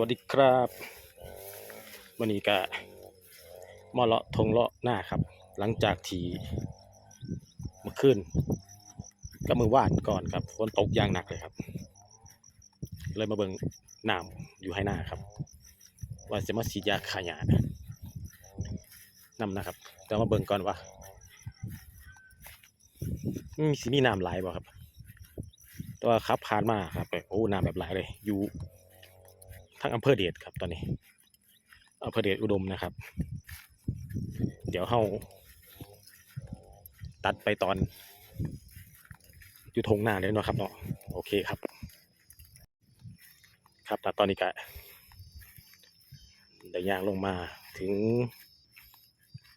วัสดีครับวันนี้ก็มาเลาะทงเลาะหน้าครับ หลังจากที่เมื่อคืนก็มือว่านก่อนครับฝนตกอย่างหนักเลยครับ เลยมาเบิ่งน้ำอยู่ให้หน้าครับ ว่าจะมาฉีดยาขายานำนะครับแต่มาเบิ่งก่อนว่ามีสิมีน้ำไหลายบ่ครับ ตัวขับผ่านมาครับโอ้น้ำแบบไหลายเลยอยู่ ทั้งอำเภอเดชครับตอนนี้อำเภอเดชอุดมนะครับ เดี๋ยวเฮาตัดไปตอนอยู่ทงหน้าเลยเนาะครับเนาะโอเคครับ ครับแต่ตอนนี้ก็ได้ย่างลงมาถึง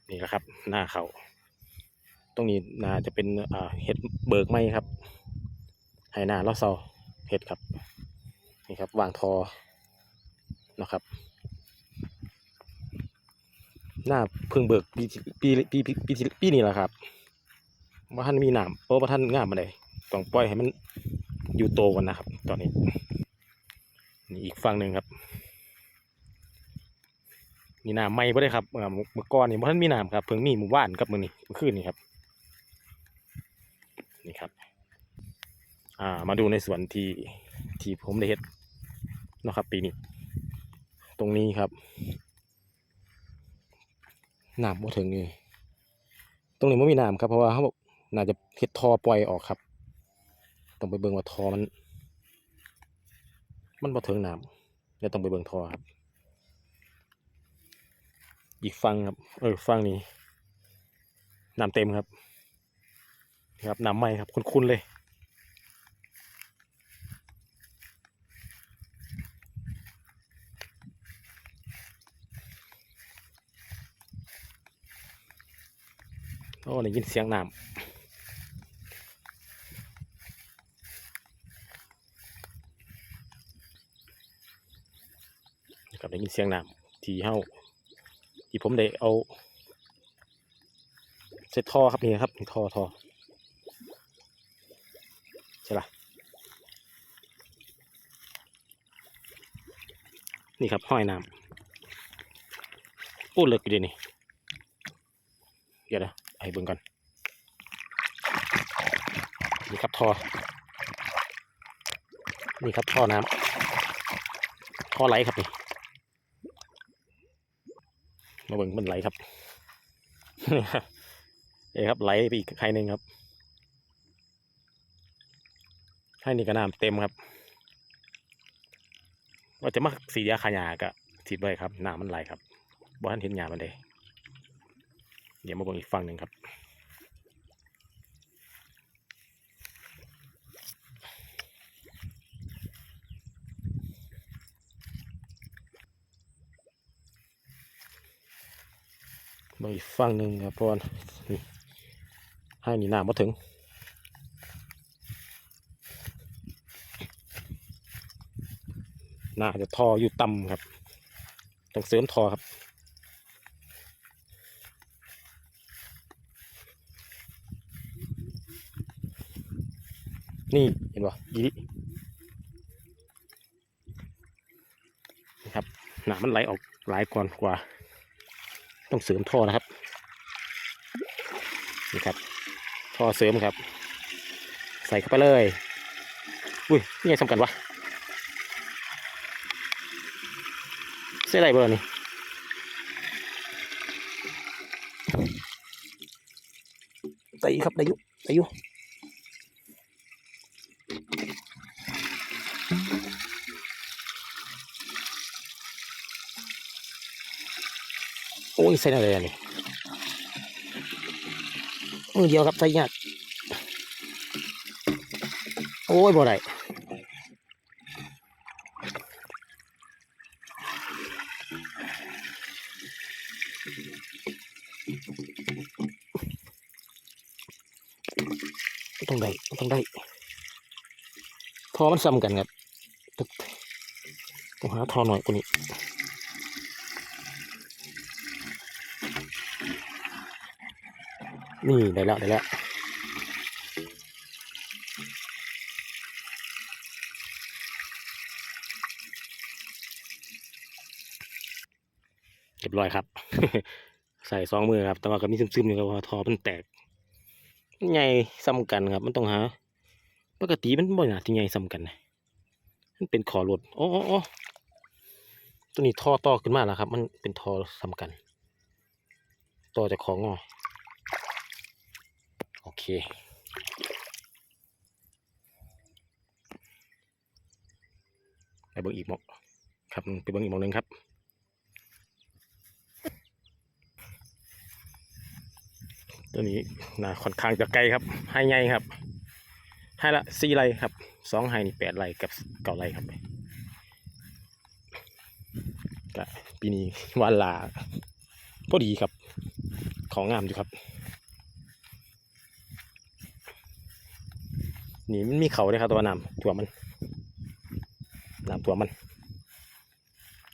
นี่แหละครับ หน้าเขาตรงนี้น่าจะเป็นเห็ดเบิกไม้ครับไหนาลอซอเห็ดครับนี่ครับวางทอ นะครับ หน้าพิ่งเบิกปีปีปีปีปีปีนี้แหละครับว่าท่านมีหนามเพราะว่าท่านงามมาเลยต้องปล่อยให้มันอยู่โตกันนะครับ ตอนนี้นี่อีกฝั่งหนึ่งครับมีน้ำไม่บ่ได้ครับเมื่อก่อนนี่บ่ท่านมีน้ำครับเพิ่งมีหมู่บ้านกับมือนี้เมื่อคืนนี่ครับนี่ครับอ่ามาดูในส่วนที่ที่ผมได้เฮ็ดนะครับปีนี้ ตรงนี้ครับน้ำบ่ถึงนี่ตรงนี้ไม่มีน้ำครับเพราะว่าเขาบอกน่าจะเฮ็ดทอปล่อยออกครับ ต้องไปเบิ่งว่าทอมัน มันบ่ถึงน้ำเดี๋ยวต้องไปเบิ่งทอครับ อีกฟังครับ เออฟังนี้น้ำเต็มครับ ครับน้ำใหม่ครับ คุ้นๆเลย อ้ได้ยินเสียงน้ำครับได้ยินเสียงน้ำที่เฮาที่ผมได้เอาเซตท่อครับนี่ครับท่อท่อใช่ปะนี่ครับห้อยน้ำอู้เลิกอยู่ดีนี่เดี๋ยวนะ ไอ้เบิ่งก่อนนี่ครับท่อนี่ครับท่อน้ำท่อไหลครับนี่มาเบิ่งมันไหลครับเอ้ครับไหลไปอีกใครหนึ่งครับให้นี่ก็น้ำเต็มครับว่าจะมาสียาขายากะฉีดไว้ครับน้ำมันไหลครับบ่ทันเห็นยามันเลย เดี๋ยวมาเบิ่งอีกฝั่งหนึ่งครับเบิ่งอีกฝั่งหนึ่งครับพราะว่านี่ให้นี่น้ำมาถึงน่าจะทออยู่ต่ำครับ ต้องเสริมทอครับ นี่เห็นป่ะยีนี่ครับหนามันไหลออกหลายก่อนกว่า ต้องเสริมท่อนะครับนี่ครับท่อเสริมครับ ใส่เข้าไปเลยอุ้ยนี่ไงสำคัญวะเส้นอะไรเบอร์นี่ใส่อีครับได้ยุได้ยุ อ้ยใส่อะไรอันนี้มือเดียวครับใส่ยากโอ้ยบ่ได้ต้องได้ต้องได้ทอมันซ้ำกันครับต้องหาทอหน่อยกว่านี้ นี่ได้แล้วได้แล้วเรียบร้อยครับ ใส่สองมือครับ แต่ว่าก็มีซึมๆอยู่ครับเพราะว่าทอมันแตกใหญ่ซ้ำกันครับ มันต้องหา ปกติมันบ่น่าที่ใหญ่ซ้ำกันนะมันเป็นขอรถโอ้โอ้โอ้ตัวนี้ท่อต่อขึ้นมาแล้วครับ มันเป็นท่อซ้ำกัน ต่อจากของงอ โอเค ไปเบิ่งอีกหมอกครับไปเบิ่งอีกหมอกหนึ่งครับตัวนี้นาค่อนข้างจะไกลครับให้ไงครับให้ละสี่ไรครับสองไฮนี่แปดไรกับเก้าไรครับก็ปีนี้วานลาพอดีครับ ของงามอยู่ครับ นี่มันมีเขาด้วยครับตัวน้ำตัวมันน้ำตัวมัน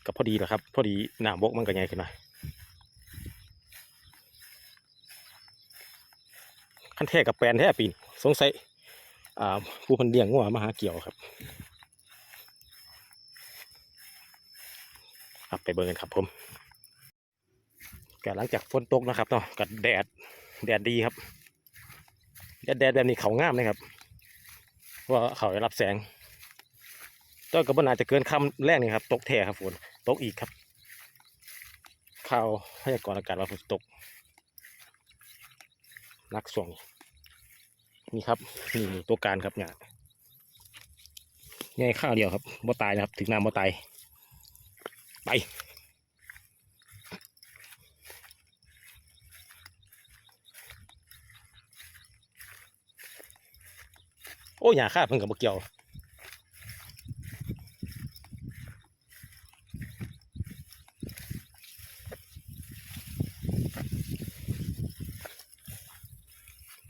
ก็พอดีแหละครับ พอดีน้ำบกมันก็ใหญ่ขึ้นมาคันแท้กับแปลนแท้ปีนสงสัยอ่าผู้พันเลี้ยงงัวมาหาเกี่ยวครับครับไปเบิ่งกันครับผมก็หลังจากฝนตกนะครับเนาะกับแดดแดดดีครับแดดแดดแบบนี้เขางามนะครับ ว่าเขาได้รับแสงแต่ก็บ่น่าจะเกินคำแรกนี่ครับ ตกแท้ครับฝนตกอีกครับข่าวพยากรณ์อากาศว่าฝนตกนักส่วงนี่ครับนี่นี่ตัวการครับเนี่ยง่ายข้าวเดียวครับบ่ตายนะครับ ถึงน้ำบ่ตายไป อ้ยหยาข้าเพิ่งกับเกี่ยว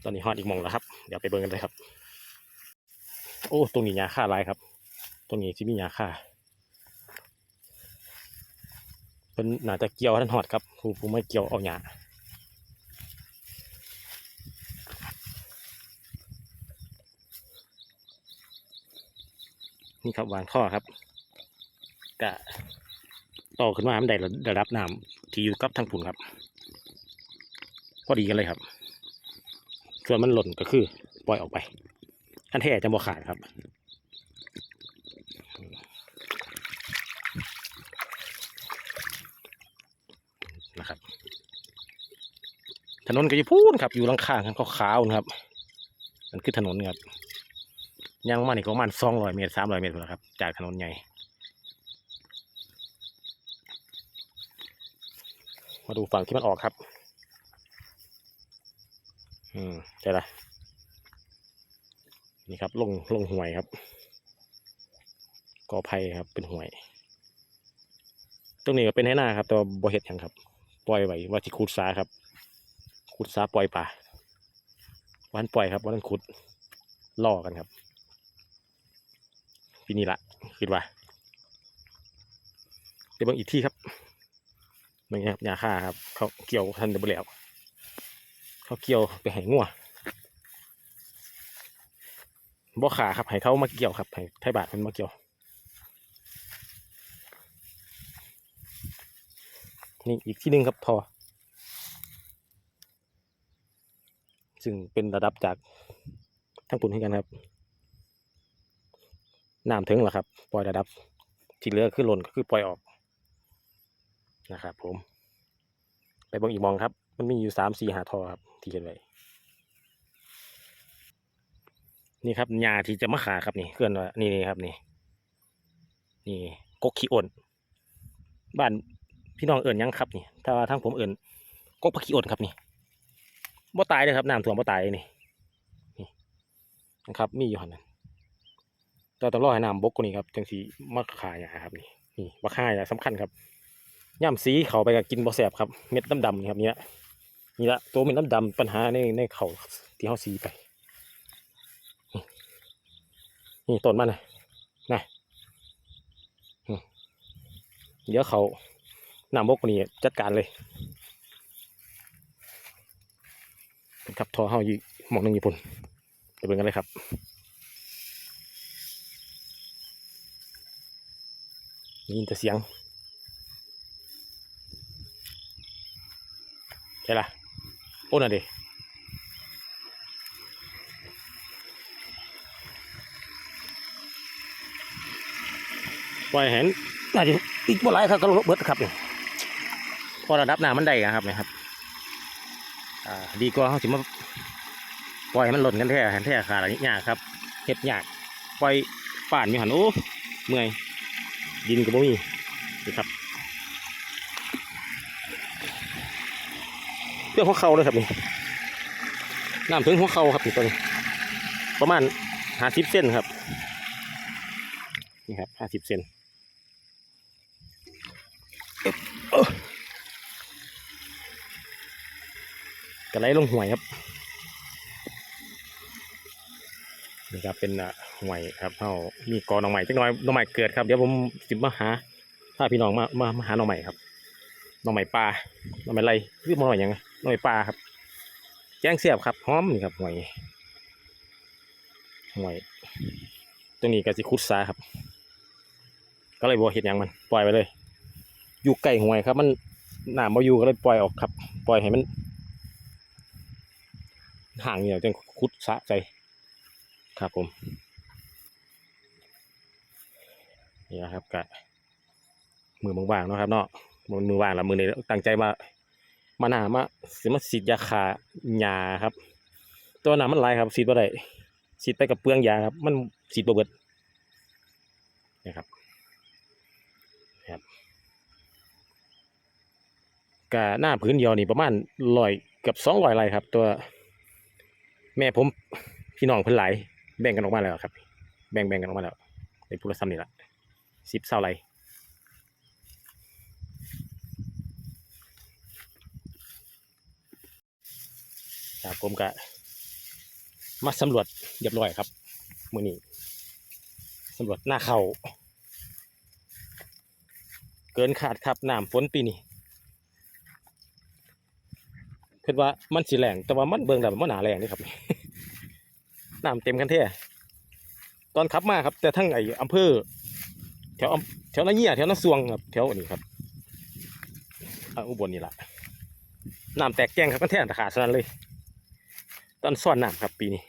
ตอนนี้ฮอดอีกมองแล้วครับ เดี๋ยวไปเบิ่งกันเลยครับ โอ้ตรงนี้หยาค่าลายครับ ตรงนี้ที่มีหยาค่าเป็นน่าจะเกี่ยวท่านฮอดครับผู้ผู้ไม่เกี่ยวเอาหยา ครับวางข้อครับกะต่อขึ้นมามันได้ระดับน้ำที่อยู่กับทางผุนครับ พอดีกันเลยครับ ส่วนมันหล่นก็คือ ปล่อยออกไปขั้นแท้จะบ่ขาดครับนะครับ ถนนก็อยู่พูนครับ อยู่ลังข้างกันขาวๆนะครับมันคือถนนครับ ยังมานอีกประมาณสองร้อยเมตรสามร้อยเมตรแล้วครับ จากถนนใหญ่มาดูฝั่งที่มันออกครับ อืมใช่ละนี่ครับ ลงลงห่วยครับกอไผ่ครับ เป็นห่วย ตรงนี้ก็เป็นให้หน้าครับ แต่ว่าบ่เห็ดยังครับ ปล่อยไว้ว่าที่ขุดสาครับ ขุดสาปล่อยป่าวันปล่อยครับวันขุดล่อกันครับ ปีนี้ละคิดว่าเดี๋ยวเบิ่งอีกที่ครับนี่ครับยาฆ่าครับ เขาเกี่ยวทันเดบแล้ว เขาเกี่ยวไปให้งัวบ่ขาครับให้เขามาเกี่ยวครับให้ไทยบาทมันมาเกี่ยว นี่อีกที่หนึ่งครับทอซึ่งเป็นระดับจากทั้งปุ่นให้กันครับ น้ำถึงแล้วครับ ปล่อยระดับ ที่เหลือคือหล่นก็คือปล่อยออกนะครับ ผม ไปเบิ่งอีกมองครับ มันมีอยู่สามสี่หาทอครับ ที่เห็นไว้นี่ครับหญ้าที่จะมาขาครับนี่เคลื่อนว่านี่นี่ครับนี่ นี่กกขี้อ่อนบ้านพี่น้องเอิ่นหยังครับนี่ ถ้าว่าทั้งผมเอิ่นกกผักขี้อ่อนครับนี่บ่ตายเลยครับน้ำท่วมบ่ตายเลยนี่นี่นะครับ มีอยู่หันนั้น เราต้องรอให้น้ำบกกว่านี้ครับจังสีมาขายาครับนี่นี่บักข่ายาสำคัญครับย่ำสีเขาไปก็กินบ่แสบครับเม็ดดำๆนี่ครับนี่ละนี่ละตัวเม็ดดำๆปัญหาในในเขาที่เขาสีไป นี่ต้นมันนะนะเดี๋ยวเขานำบกคนนี้จัดการเลยเป็นครับทอเฮาอยู่หมองนึ่งญี่ปุ่นไปเบิ่งกันเลยครับได้ ยินแต่เสียงใช่ละโอ้น่ะดิปล่อยเห็นน่าจะอีกบ่หลายครับก็ลดเบิดครับเนี่พอระดับน้ำมันได้นะครับนะครับอ่าดีกว่าเขาสิมาปล่อยให้มันหล่นกันแท้แทนแท้ขาดอะไรยากครับเฮ็ดยากปล่อยป่านมีหันโอ้เมื่อย ดินก็บ่มีนี่ครับเรื่องหัวเข่าเลยครับนี่น้ำถึงหัวเข่าครับนี่ตัวนี้ประมาณห้าสิบเซนครับนี่ครับห้าสิบเซนกระไรลงห่วยครับนี่ครับเป็นอะ ห่วยครับเท่ามีกอหน่อใหม่จักหน้อยหน่อใหม่เกิดครับเดี๋ยวผมสิมาหาพาพี่น้องมามามาหาหน่อใหม่ครับหน่อใหม่ปลาหน่อใหม่ไรเรียกมาหน่อยยังไงหน่อใหม่ปลาครับ แจ้งเสียบครับหอมนี่ครับห่วยห่วยตรงนี้ก็สิคุดซาครับ ก็เลยบัวเห็ดยังมันปล่อยไปเลย อยู่ใกล้ห่วยครับ มันหนามมาอยู่ก็เลยปล่อยออกครับ ปล่อยให้มันห่างเนี่ยจังคุดซะใจครับผม นี่นะครับกะมือบางๆนะครับเนาะมือมือว่างแล้วมือนี้ตั้งใจมามาหนามาสิมาฉีดยาคาหญ้าครับ ตัวหนามันหลายครับฉีดบ่ได้ฉีดไปกับเปลืองยาครับ มันฉีดบ่เบิดนะครับครับกะหน้าพื้นยวนี่ประมาณร้อยเกับสองร้อยไรครับ ตัวแม่ผมพี่น้องเพิ่นหลายแบ่งกันออกมาแล้วครับ แบ่งแบ่งกันออกมาแล้วเป็นผู้ละซ้ำนี่ละ สิบเศร้าไรครับผมก็มาสำรวจเรียบร้อยครับมือนี้สำรวจหน้าเขาเกินขาดครับน้ำฝนปีนี้เพิ่นว่ามันสีแรงแต่ว่ามันเบิ่งแล้วมันหนาแรงนี่ครับน้ำเต็มกันแท้ตอนขับมาครับ แต่ทั้งไอ้อำเภอ แถวอำแถวนาเงียแถวนาซวงครับแถวนี้ครับอุบลนี่แหละน้ำแตกแกงครับกันแท้ขาสนั่นเลยตอนซ่อนน้ำครับปีนี้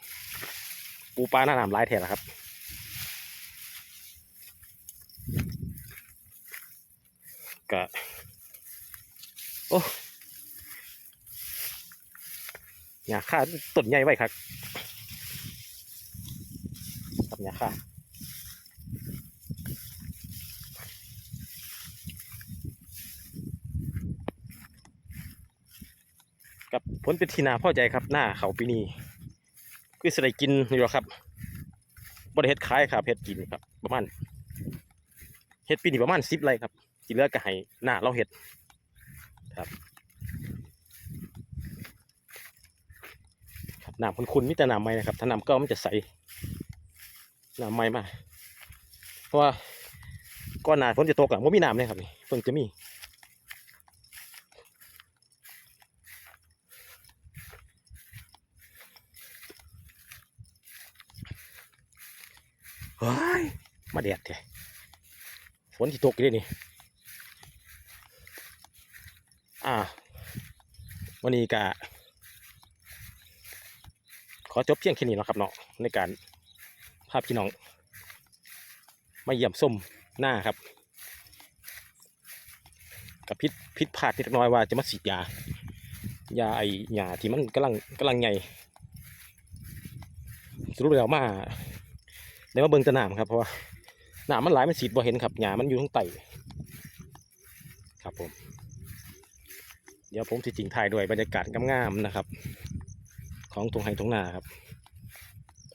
ปูปลาหน้าน้ำหลายแท้แล้วครับกะโอ้ยาค่าต้นใหญ่ไว้ครับกับยาค่า ผลเป็นทีนาพอใจครับหน้าเขาปีนี้คือสไลกินอยู่หรอครับบริเฮ็ดขายครับเฮ็ดกินครับ ประมาณเฮ็ดปีนี้ประมาณสิบไรครับที่เลือก็ให้หน้าเราเฮ็ดครับครับน้ำคุณมีแต่น้ำใหม่นะครับ ถ้าน้ำเก็มันจะใสน้ำใหม่มากเพราะว่าก้อนหนาฝนจะตกอะว่ามีน้ำเลยครับนี่เพิ่งจะมี ฮ้ยมาแดดแท้ฝนที่ตกเด้นี่อ่าวันนี้กะขอจบเพียงแค่นี้นะครับเนาะในการภาพพี่น้อง มาเยี่ยมส้มหน้าครับ กับพิษพิษพลาดนิดน้อยว่าจะมาฉีดยายาไอยาที่มันกำลังกำลังใหญ่สรุปแล้วมา ได้มาเบิ่งตะนามครับเพราะว่าหนามมันหลายมันสีดบ่เห็นครับหยามันอยู่ข้งไตครับผม เดี๋ยวผมสิจริงถ่ายด้วยบรรยากาศงามๆนะครับ ของตรงไฮตรงนาครับ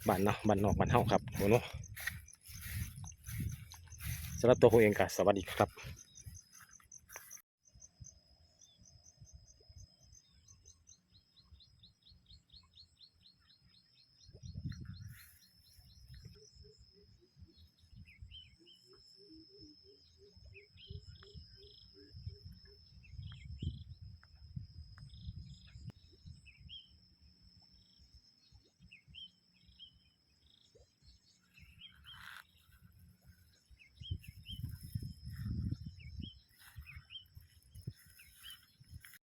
บ้านเนาะบ้านนอกบ้านเฮาครับโหเนาะสำหรับตัวผมเองก็สวัสดีครับ